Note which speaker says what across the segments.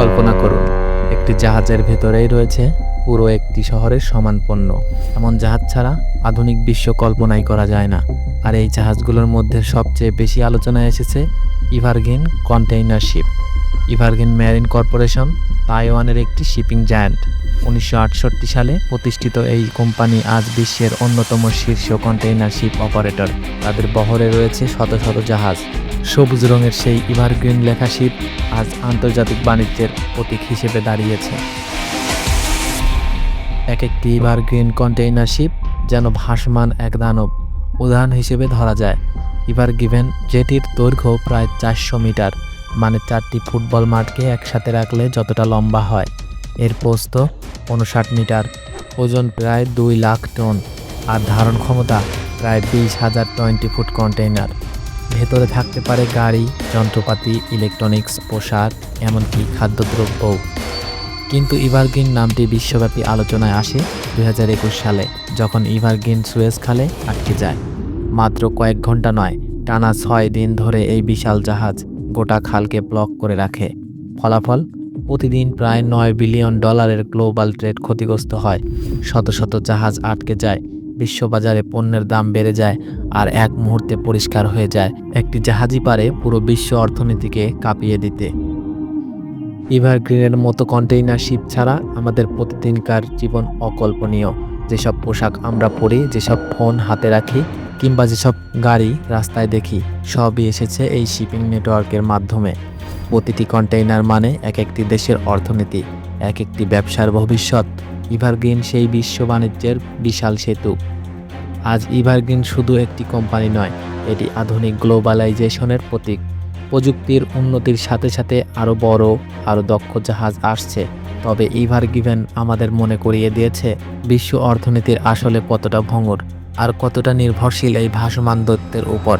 Speaker 1: কল্পনা করুন। একটি জাহাজের ভেতরেই রয়েছে পুরো একটি শহরের সমান পণ্য। এমন জাহাজ ছাড়া আধুনিক বিশ্ব কল্পনাই করা যায় না। আর এই জাহাজগুলোর মধ্যে সবচেয়ে বেশি আলোচনায় এসেছে Evergreen container ship. Evergreen marine corporation তাইওয়ানের একটি শিপিং জায়ান্ট। উনিশশো আটষট্টি সালে প্রতিষ্ঠিত এই কোম্পানি আজ বিশ্বের অন্যতম শীর্ষ কন্টেইনার শিপ অপারেটর। তাদের বহরে রয়েছে শত শত জাহাজ। সবুজ রঙের সেই ইভারগ্রিন লেখা শিপ আজ আন্তর্জাতিক বাণিজ্যের প্রতীক হিসেবে দাঁড়িয়েছে। এক একটি ইভারগ্রিন কন্টেইনার শিপ যেন ভাসমান এক দানব। উদাহরণ হিসেবে ধরা যায় ইভার গিভেন জেটির দৈর্ঘ্য প্রায় চারশো মিটার মানে চারটি ফুটবল মাঠকে একসাথে রাখলে যতটা লম্বা হয়। এর পোস্ত উনষাট মিটার, ওজন প্রায় দুই লাখ টন, আর ধারণ ক্ষমতা প্রায় বিশ হাজার টোয়েন্টি ফুট কন্টেইনার ভেতরে থাকতে পারে গাড়ি, যন্ত্রপাতি ইলেকট্রনিক্স পোশাক, এমনকি খাদ্যদ্রব্যও কিন্তু ইভারগ্রিন নামটি বিশ্বব্যাপী আলোচনায় আসে দু হাজার একুশ সালে, যখন ইভারগ্রিন সুয়েজ খালে আটকে যায়। মাত্র কয়েক ঘণ্টা নয়, টানা ছয় দিন ধরে এই বিশাল জাহাজ গোটা খালকে ব্লক করে রাখে। ফলাফল? প্রতিদিন প্রায় নয় বিলিয়ন ডলারের গ্লোবাল ট্রেড ক্ষতিগ্রস্ত হয়। শত শত জাহাজ আটকে যায়। বিশ্ববাজারে পণ্যের দাম বেড়ে যায় আর এক মুহূর্তে পরিষ্কার হয়ে যায় একটি জাহাজই পারে পুরো বিশ্ব অর্থনীতিকে কাঁপিয়ে দিতে। ইভারগ্রিনের মতো কন্টেইনার শিপ ছাড়া আমাদের প্রতিদিনকার জীবন অকল্পনীয়। যেসব পোশাক আমরা পরি, যেসব ফোন হাতে রাখি কিংবা যেসব গাড়ি রাস্তায় দেখি, সবই এসেছে এই শিপিং নেটওয়ার্কের মাধ্যমে। প্রতিটি কন্টেইনার মানে এক একটি দেশের অর্থনীতি, এক একটি ব্যবসার ভবিষ্যৎ। ইভারগ্রিন সেই বিশ্ব বাণিজ্যের বিশাল সেতু। আজ ইভারগ্রিন শুধু একটি কোম্পানি নয়, এটি আধুনিক গ্লোবালাইজেশনের প্রতীক। প্রযুক্তির উন্নতির সাথে সাথে আরও বড়, আরও দক্ষ জাহাজ আসছে। তবে ইভার গিভেন আমাদের মনে করিয়ে দিয়েছে, বিশ্ব অর্থনীতির আসলে কতটা ভঙ্গুর আর কতটা নির্ভরশীল এই ভাসমান দত্তের উপর।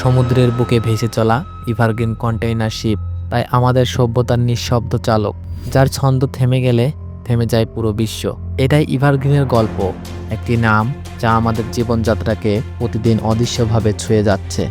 Speaker 1: সমুদ্রের বুকে ভেসে চলা ইভারগ্রিন কন্টেইনার শিপ, তাই আমাদের সভ্যতার নিঃশব্দ চালক, যার ছন্দ থেমে গেলে থেমে যায় পুরো বিশ্ব। এটাই ইভারগ্রিনের গল্প। একটি নাম যা আমাদের জীবনযাত্রাকে প্রতিদিন অদৃশ্যভাবে ছুঁয়ে যাচ্ছে।